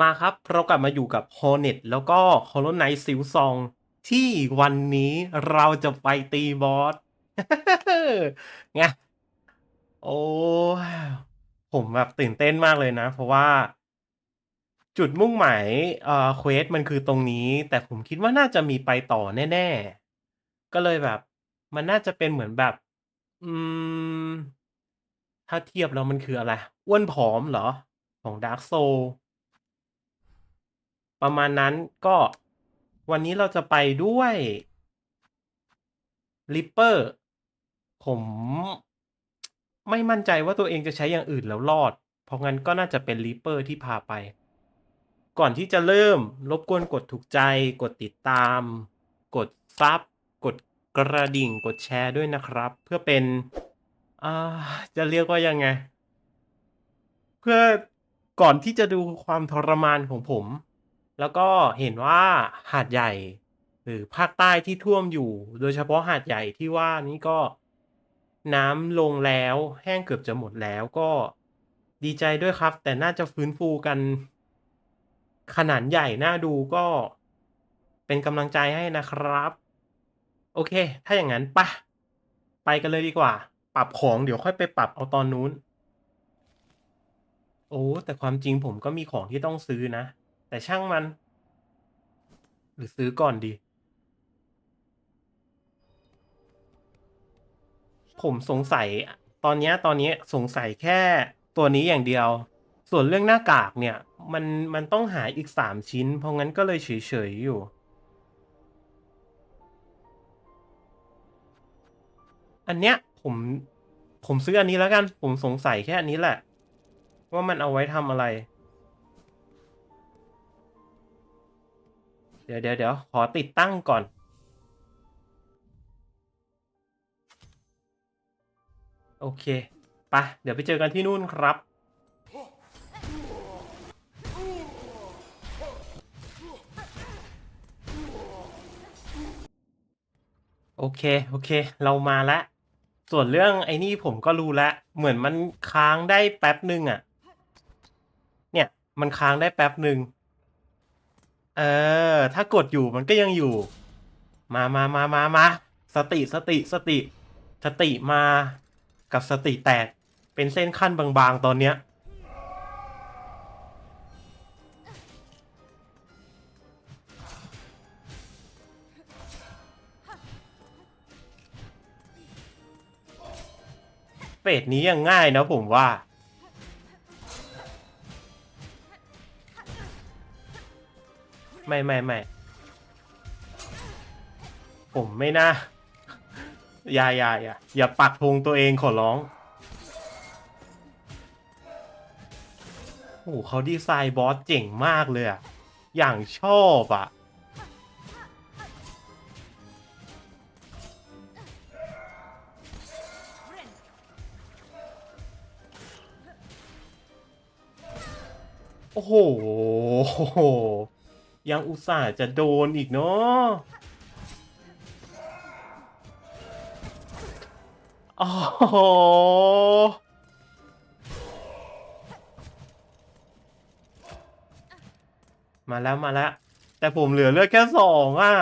มาครับ เรากลับมาอยู่กับ Hornet แล้วก็ Hollow Knight ซิลซองที่วันนี้เราจะไปตีบอสไงโอ้ผมแบบตื่นเต้นมากเลยนะ เพราะว่า จุดมุ่งหมายเอ่อเควสมันคือตรงนี้ แต่ผมคิดว่าน่าจะมีไปต่อแน่ ๆ ก็เลยแบบ มันน่าจะเป็นเหมือนแบบ อืม ถ้าเทียบแล้วมันคืออะไร อ้วนผอมเหรอ ของ Dark Soul ประมาณนั้นก็วันนี้เราจะไปด้วย Reaper ผมไม่มั่นใจว่าตัวเองจะใช้อย่างอื่นแล้วรอด เพราะงั้นก็น่าจะเป็น Reaper ที่พาไป ก่อนที่จะเริ่มรบกวนกดถูกใจ กดติดตาม กดซับ กดกระดิ่ง กดแชร์ด้วยนะครับ เพื่อเป็นอาจะเรียกว่ายังไง เพื่อก่อนที่จะดูความทรมานของผม แล้วก็เห็นว่าหาดใหญ่หรือภาคใต้ที่ท่วมอยู่ โดยเฉพาะหาดใหญ่ที่ว่านี่ก็น้ำลงแล้ว แห้งเกือบจะหมดแล้วก็ดีใจด้วยครับ แต่น่าจะฟื้นฟูกัน ขนาดใหญ่น่าดูก็เป็นกำลังใจให้นะครับ โอเค ถ้าอย่างนั้นปะไปกันเลยดีกว่า ปรับของเดี๋ยวค่อยไปปรับเอาตอนนู้น โอ้แต่ความจริงผมก็มีของที่ต้องซื้อนะ แต่ช่างมัน หรือซื้อก่อนดี ผมสงสัยตอนนี้ตอนนี้สงสัยแค่ตัวนี้อย่างเดียว ส่วนเรื่องหน้ากากเนี่ย มันมันต้องหาอีกสามชิ้น เพราะงั้นก็เลยเฉยๆอยู่ อันเนี้ยผมผมซื้ออันนี้แล้วกัน ผมสงสัยแค่อันนี้แหละ ว่ามันเอาไว้ทำอะไร เดี๋ยวเดี๋ยวเดี๋ยวขอติดตั้งก่อน โอเคไปะเดี๋ยวไปเจอกันที่นู่นครับ โอเค โอเค เรามาล้วส่วนเรื่องไอ้นี่ผมก็รู้ล้วเหมือนมันค้างได้แป๊บหนึ่งอะเนี่ย มันค้างได้แป๊บหนึ่ง เออ ถ้ากดอยู่มันก็ยังอยู่ มามามามามาสติสติสติ สติมากับสติแตก เป็นเส้นขั้นบางๆ ตอนเนี้ยเฟสนี้ยังง่ายนะผมว่า ไม่ไม่ไม่ผมไม่น่า อย่าอย่าอย่าอย่าปักธงตัวเองขอร้อง โอ้โหเขาดีไซน์บอสเจ๋งมากเลยอะอย่างชอบอะโอ้โห ยังอุตส่าห์จะโดนอีกเนาะโอ้โหมาแล้วมาแล้ว แต่ผมเหลือเลือดแค่สองอะ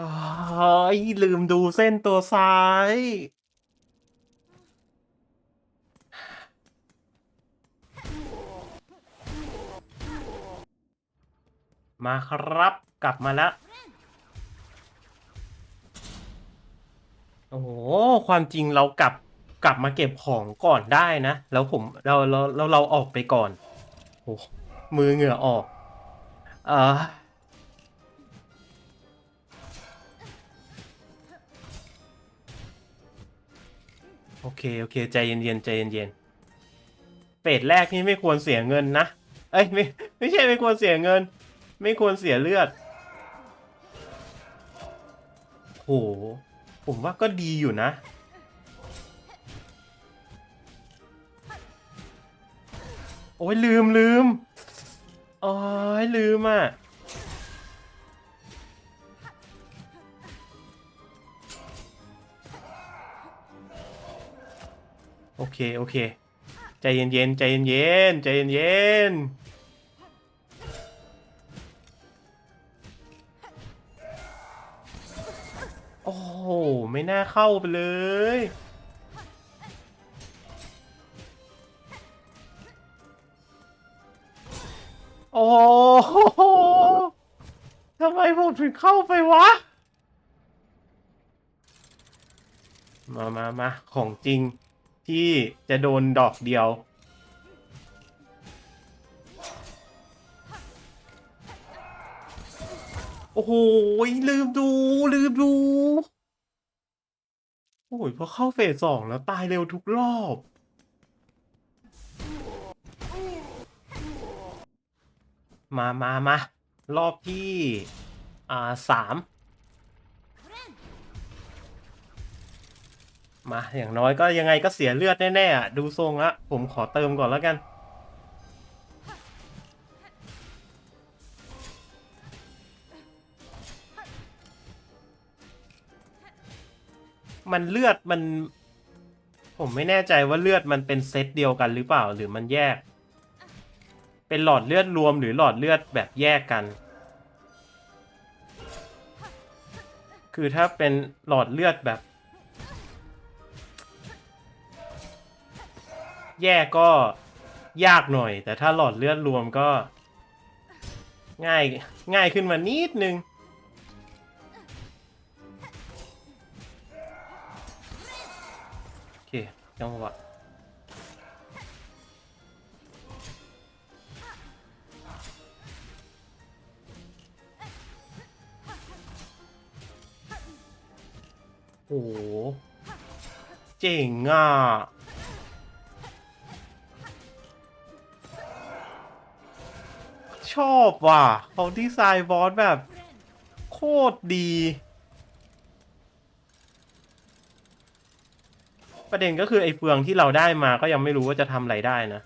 อ้ายลืมดูเส้นตัวซ้าย มาครับกลับมาแล้วโอ้โหความจริงเรากลับกลับมาเก็บของก่อนได้นะ แล้วผมเราเราเราเราออกไปก่อนโอ้มือเหงื่อออกเออโอเค โอเค ใจเย็นๆใจเย็นๆเฟสแรกนี่ไม่ควรเสียเงินนะ เอ้ยไม่ไม่ใช่ไม่ควรเสียเงิน ไม่ควรเสียเลือด โห ผมว่าก็ดีอยู่นะ โอ้ยลืมลืมโอ้ยลืมอะ โอเค โอเค ใจเย็นๆใจเย็นๆใจเย็นๆ เข้าไปเลย โอ้โหทำไมผมถึงเข้าไปวะ มามามาของจริงที่จะโดนดอกเดียวโอ้โหลืมดู ลืมดู โอ้ยพอเข้าเฟสสองแล้วตายเร็วทุกรอบ มามามารอบที่ อ่าสามมา อย่างน้อยก็ยังไงก็เสียเลือดแน่ๆอะดูทรงละผมขอเติมก่อนแล้วกัน มันเลือดมัน ผมไม่แน่ใจว่าเลือดมันเป็นเซตเดียวกันหรือเปล่าหรือมันแยก เป็นหลอดเลือดรวมหรือหลอดเลือดแบบแยกกัน คือถ้าเป็นหลอดเลือดแบบ แยกก็ยากหน่อย แต่ถ้าหลอดเลือดรวมก็ ง่ายง่ายขึ้นมานิดนึง จังหวะโอ้โหเจ๋งอะ ชอบว่ะเขาดีไซน์บอสแบบ โคตรดี ประเด็นก็คือไอ้เฟืองที่เราได้มาก็ยังไม่รู้ว่าจะทำอะไรได้นะ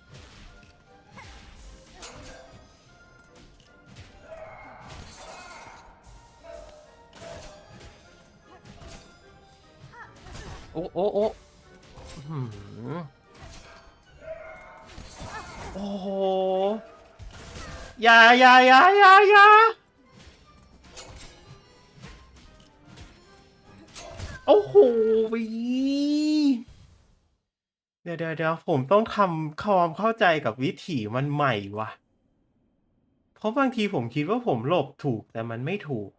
โอ้โอ้โอ้อื้อหือโอ้โหอย่าอย่าอย่าอย่าอย่าโอ้โหวี เดี๋ยวเดี๋ยวเดี๋ยวผมต้องทำความเข้าใจกับวิถีมันใหม่ว่ะ เพราะบางทีผมคิดว่าผมหลบถูกแต่มันไม่ถูก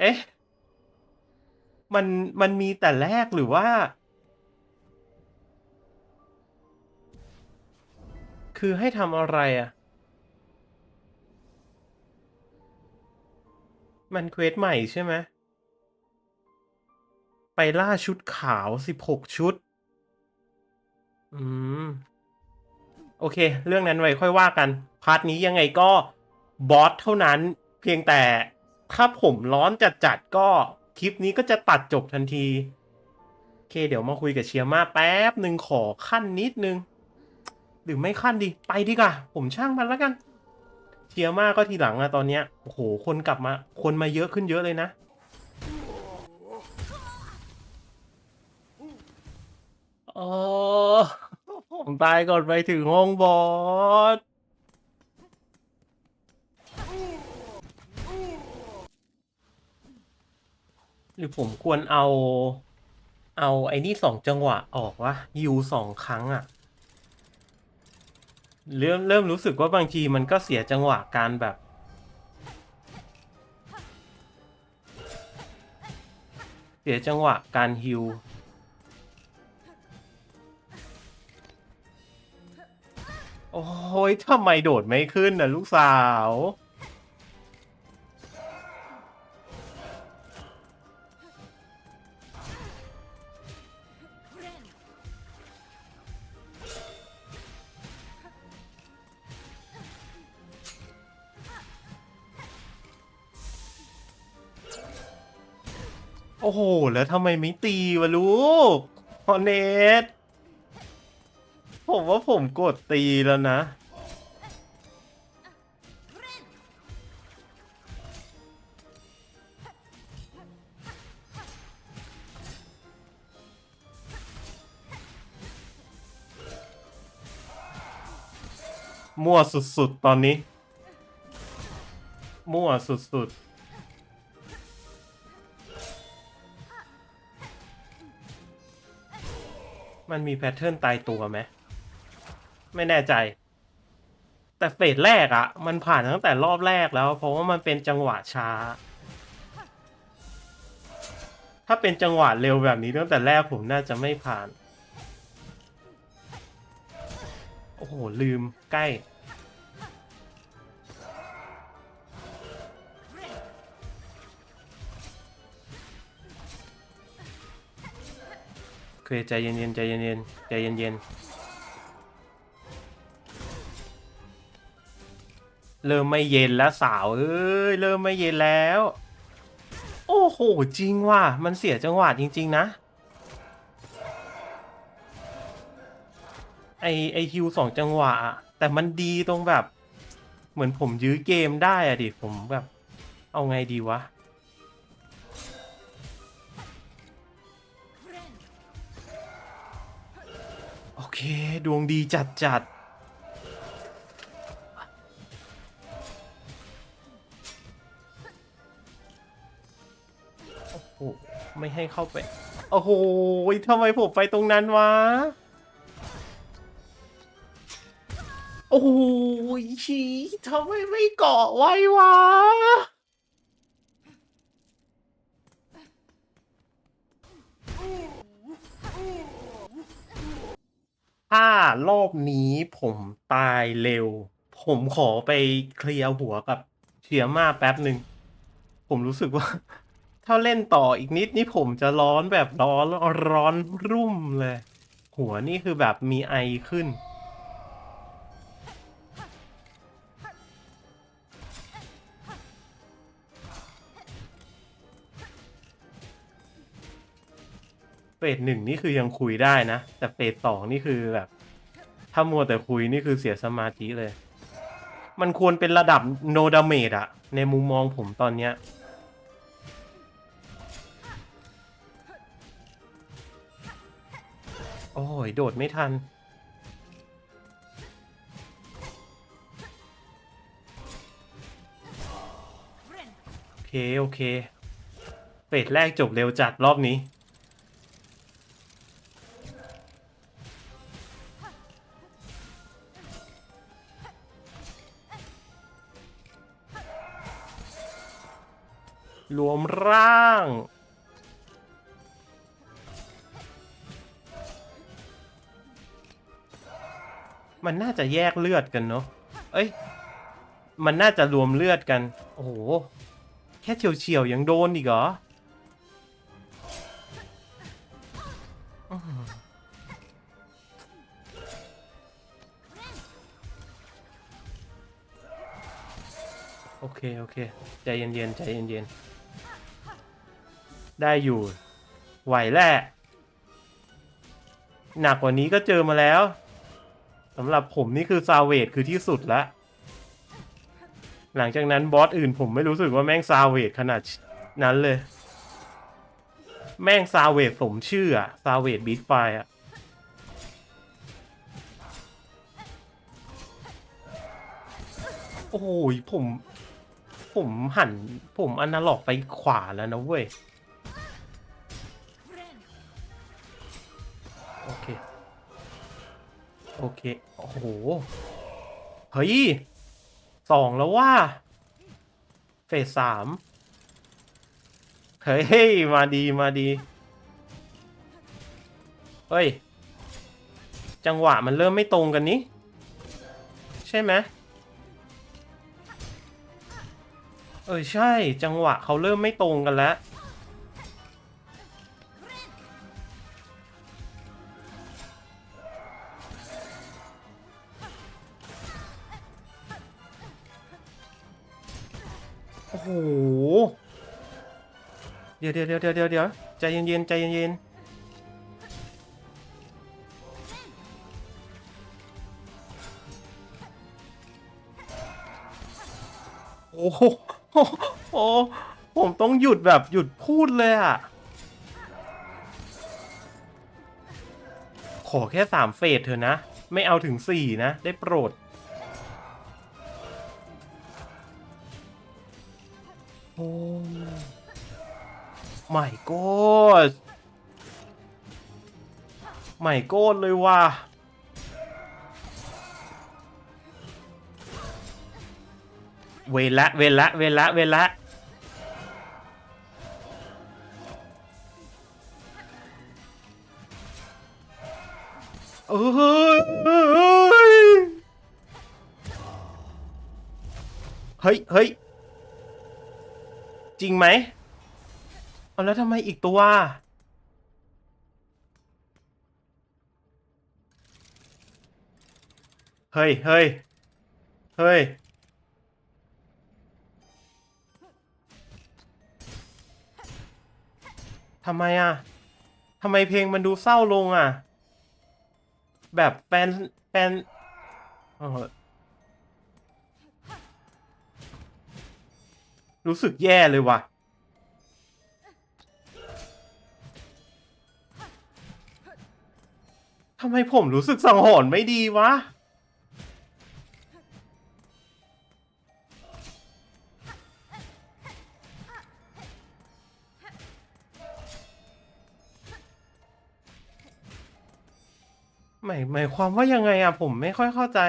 เอ๊ะ มันมันมีแต่แรกหรือว่า คือให้ทำอะไรอะ่ะ มันเควสใหม่ใช่ไหม ไปล่าชุดขาวสิบหกชุด อืม โอเค เรื่องนั้นไว้ค่อยว่ากัน พาร์ทนี้ยังไงก็บอสเท่านั้น เพียงแต่ถ้าผมร้อนจัดๆก็คลิปนี้ก็จะตัดจบทันที โอเค เดี๋ยวมาคุยกับเชียร์มาแป๊บหนึ่งขอขั้นนิดนึง หรือไม่ขั้นดี ไปดีกว่า ผมช่างมันแล้วกัน เชียร์มาก็ทีหลังอะตอนเนี้ย โอ้โห คนกลับมา คนมาเยอะขึ้นเยอะเลยนะ โอ้ผมตายก่อนไปถึงห้องบอสหรือผมควรเอา เอาไอ้นี่สองจังหวะออกวะยูสองครั้งอะเริ่มเริ่มรู้สึกว่าบางทีมันก็เสียจังหวะการแบบ เสียจังหวะการฮิว ยทำไมโดดไม่ขึ้นน่ะลูกสาว โอ้โห แล้วทำไมไม่ตีวะลูกพอเนตผมว่าผมกดตีแล้วนะ มั่วสุดๆ ตอนนี้ มั่วสุดๆ มันมีแพทเทิร์นตายตัวไหม ไม่แน่ใจ แต่เฟสแรกอะมันผ่านตั้งแต่รอบแรกแล้ว เพราะว่ามันเป็นจังหวะช้า ถ้าเป็นจังหวะเร็วแบบนี้ตั้งแต่แรกผมน่าจะไม่ผ่าน โอ้โห ลืมใกล้ โอเค ใจเย็นๆ ใจเย็นๆ ใจเย็นๆ เริ่มไม่เย็นแล้วสาวเอ้ย เริ่มไม่เย็นแล้ว โอ้โห จริงว่ะ มันเสียจังหวะจริง ๆ นะ อไอฮิวสองจังหวะอะแต่มันดีตรงแบบ เหมือนผมยื้อเกมได้อะดิผมแบบ เอาไงดีวะ โอเค ดวงดีจัดจัดโอ้โหไม่ให้เข้าไป โอ้โหทำไมผมไปตรงนั้นวะ อ้โหชีทำไมไม่เกาะไว้วะ ถ้ารอบนี้ผมตายเร็ว ผมขอไปเคลียร์หัวกับเชียร์มาแป๊บหนึ่ง ผมรู้สึกว่า ถ้าเล่นต่ออีกนิดนี่ผมจะร้อนแบบร้อนร้อนรุ่มเลย หัวนี่คือแบบมีไอขึ้น เฟสหนึ่งนี่คือยังคุยได้นะ แต่เฟสสองนี่คือแบบ ถ้ามัวแต่คุยนี่คือเสียสมาธิเลย มันควรเป็นระดับโนดาเมจอะในมุมมองผมตอนเนี้ยโอ้ย โดดไม่ทัน โอเค โอเคเฟสแรกจบเร็วจัดรอบนี้ รวมร่าง มันน่าจะแยกเลือดกันเนาะเอ้ย มันน่าจะรวมเลือดกัน โอ้โห แค่เฉียวๆยังโดนอีกเหรออื้อหือโอเค โอเค ใจเย็นๆใจเย็นๆ ได้อยู่ ไหวแหละหนักกว่านี้ก็เจอมาแล้วสำหรับผมนี่คือซาเวดคือที่สุดละหลังจากนั้นบอสอื่นผมไม่รู้สึกว่าแม่งซาเวดขนาดนั้นเลย แม่งซาเวดสมชื่ออะซาเวดบีทไฟอะโอ้โหผม ผมหันผมอนาล็อกไปขวาแล้วนะเว้ย โอเค โอ้โห เฮ้ยสองแล้วว่า เฟสสามเฮ้ย มาดีมาดี เฮ้ย จังหวะมันเริ่มไม่ตรงกันนี้ ใช่ไหมเออใช่ จังหวะเขาเริ่มไม่ตรงกันแล้ว หเดี๋ยวเดี๋ยวเดี๋ยวเดี๋ยวเดี๋ยวใจเย็นๆใจเย็นๆโอ้โหโอ้โหผมต้องหยุดแบบหยุดพูดเลยอะ ขอแค่สามเฟสเถอะนะ ไม่เอาถึงสี่นะ ได้โปรด my god my god เลยว่ะเวละเวละเวละเวละเอ้ยเฮ้ยเฮ้ยจริงไหม เอาแล้วทำไมอีกตัว เฮ้ย เฮ้ย เฮ้ย ทำไมอะ ทำไมเพลงมันดูเศร้าลงอะ แบบแฟน แฟนรู้สึกแย่เลยว่ะ ทำไมผมรู้สึกสังหรณ์ไม่ดีวะ หมายหมายความว่ายังไงอะผมไม่ค่อยเข้าใจ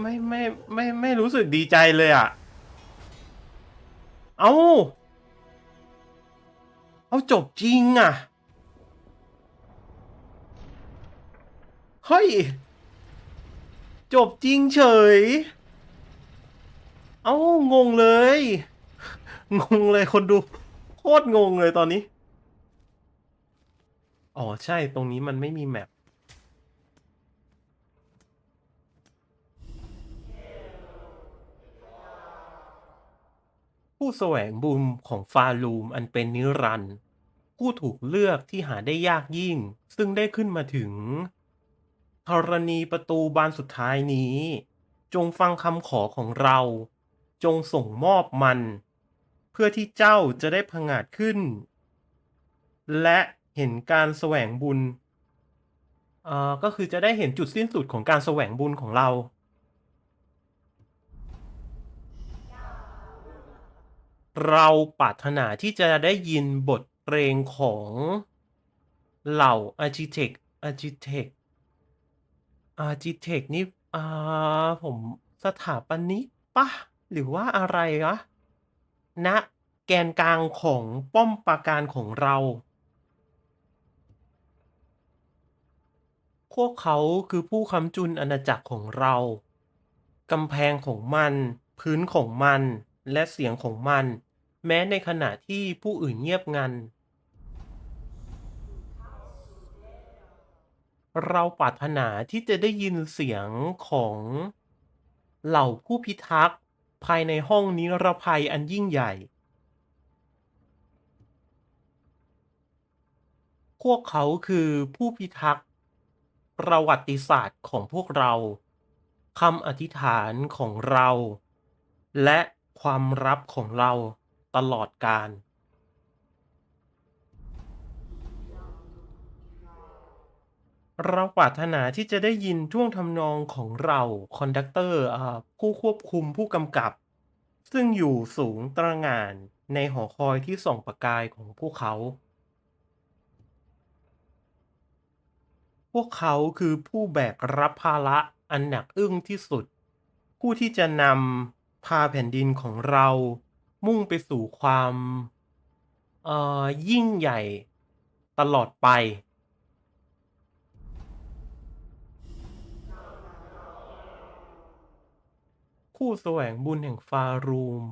ไม่ไม่ไม่ไม่รู้สึกดีใจเลยอะเอาเอาจบจริงอะ เฮ้ย จบจริงเฉย เอางงเลย งงเลยคนดู โคตรงงเลยตอนนี้ อ๋อใช่ตรงนี้มันไม่มีแมปผู้แสวงบุญของฟาลูมอันเป็นนิรันด์ผู้ถูกเลือกที่หาได้ยากยิ่ง ซึ่งได้ขึ้นมาถึง ธรณีประตูบานสุดท้ายนี้ จงฟังคำขอของเรา จงส่งมอบมัน เพื่อที่เจ้าจะได้ผงาดขึ้น และเห็นการแสวงบุญเอ่อก็คือจะได้เห็นจุดสิ้นสุดของการแสวงบุญของเรา เราปรารถนาที่จะได้ยินบทเพลงของเหล่า Architect Architect Architect นี่ อ่า ผมสถาปนิกปะหรือว่าอะไรวะ ณ แกนกลางของป้อมปราการของเรา พวกเขาคือผู้ค้ำจุนอาณาจักรของเรา กำแพงของมัน พื้นของมัน และเสียงของมัน แม้ในขณะที่ผู้อื่นเงียบงัน เราปรารถนาที่จะได้ยินเสียงของ เหล่าผู้พิทักษ์ ภายในห้องนิรภัยอันยิ่งใหญ่ พวกเขาคือผู้พิทักษ์ ประวัติศาสตร์ของพวกเราคำอธิษฐานของเรา และความรับของเราตลอดกาล เราปรารถนาที่จะได้ยินท่วงทำนองของเราคอนดักเตอร์ผู้ควบคุมผู้กำกับ ซึ่งอยู่สูงตระหง่านในหอคอยที่ส่องประกายของพวกเขา พวกเขาคือผู้แบกรับภาระอันหนักอึ้งที่สุด ผู้ที่จะนำพาแผ่นดินของเรา มุ่งไปสู่ความ เอ่อ ยิ่งใหญ่ตลอดไป ผู้แสวงบุญแห่งฟารูม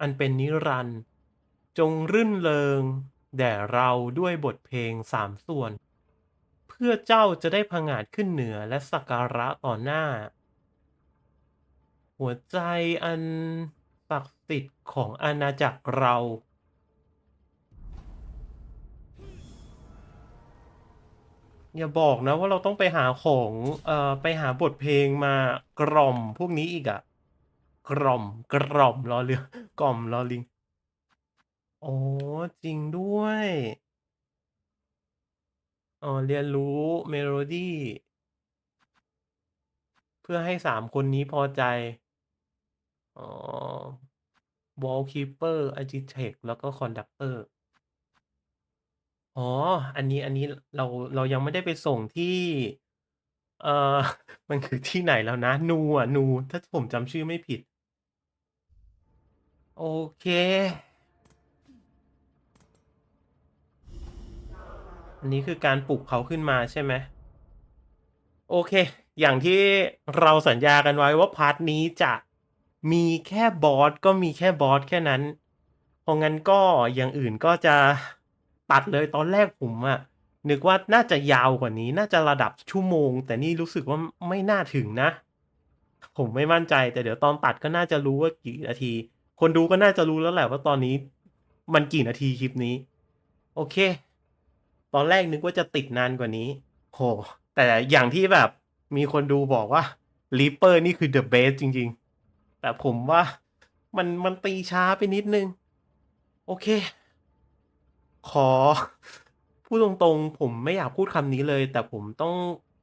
อันเป็นนิรันด์จงรื่นเริง แด่เราด้วยบทเพลงสามส่วน เพื่อเจ้าจะได้ผงาดขึ้นเหนือและสักการะต่อหน้า หัวใจอันศักดิ์สิทธิ์ของอาณาจักรเราอย่าบอกนะว่าเราต้องไปหาของ เอ่อ ไปหาบทเพลงมากล่อมพวกนี้อีกอะ กล่อมกล่อมรอเรือกล่อมรอลิงอ๋อจริงด้วยอ๋อเรียนรู้เมโลดี้เพื่อให้สามคนนี้พอใจอ๋อ Wallkeeper Architect แล้วก็ Conductor อ๋อ อันนี้อันนี้เราเรายังไม่ได้ไปส่งที่ เอ่อ มันคือที่ไหนแล้วนะ นูอะนู ถ้าผมจำชื่อไม่ผิด โอเค อันนี้คือการปลุกเขาขึ้นมาใช่ไหม โอเค อย่างที่เราสัญญากันไว้ว่าพาร์ทนี้จะมีแค่บอสก็มีแค่บอสแค่นั้น เพราะงั้นก็อย่างอื่นก็จะตัดเลยตอนแรกผมอะนึกว่าน่าจะยาวกว่านี้น่าจะระดับชั่วโมง แต่นี่รู้สึกว่าไม่น่าถึงนะ ผมไม่มั่นใจแต่เดี๋ยวตอนตัดก็น่าจะรู้ว่ากี่นาที คนดูก็น่าจะรู้แล้วแหละว่าตอนนี้ มันกี่นาทีคลิปนี้ โอเค ตอนแรกนึกว่าจะติดนานกว่านี้โอ้โฮแต่อย่างที่แบบมีคนดูบอกว่า Reaper นี่คือ the best จริง ๆ แต่ผมว่ามันมันตีช้าไปนิดนึง โอเค ขอ พูดตรงๆ ผมไม่อยากพูดคำนี้เลย แต่ผมต้อง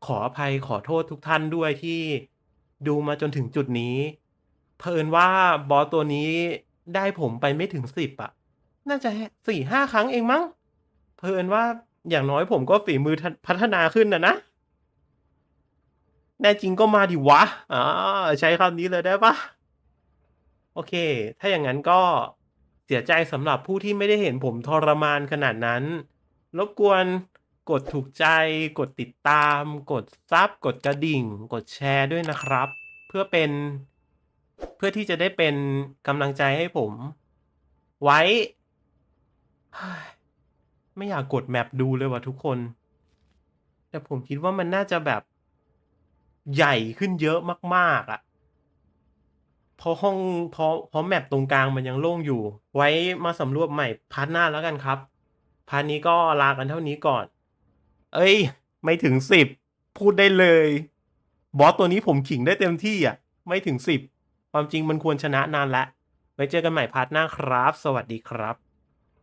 ขออภัยขอโทษทุกท่านด้วยที่ดูมาจนถึงจุดนี้ เผอิญว่าบอสตัวนี้ได้ผมไปไม่ถึง10อะน่าจะแค่4-5ครั้งเองมั้งเผอิญว่าอย่างน้อยผมก็ฝีมือพัฒนาขึ้นอะนะแน่จริงก็มาดิวะอาใช้คำนี้เลยได้ปล่า?โอเค ถ้าอย่างงั้นก็เสียใจสำหรับผู้ที่ไม่ได้เห็นผมทรมานขนาดนั้น รบกวนกดถูกใจ กดติดตาม กดซับ กดกระดิ่ง กดแชร์ด้วยนะครับ เพื่อเป็น เพื่อที่จะได้เป็นกำลังใจให้ผม ไว้ ไม่อยากกด map ดูเลยว่ะทุกคน แต่ผมคิดว่ามันน่าจะแบบใหญ่ขึ้นเยอะมาก ๆอะเพราะห้องเพราะเพราะ map ตรงกลางมันยังโล่งอยู่ ไว้มาสำรวจใหม่พาร์ตหน้าแล้วกันครับ พาร์ตนี้ก็ลากันเท่านี้ก่อน เอ๊ยไม่ถึง10พูดได้เลย บอสตัวนี้ผมขิงได้เต็มที่อะ ไม่ถึง10 ความจริงมันควรชนะนานแล้วไว้เจอกันใหม่พาร์ทหน้าครับ สวัสดีครับ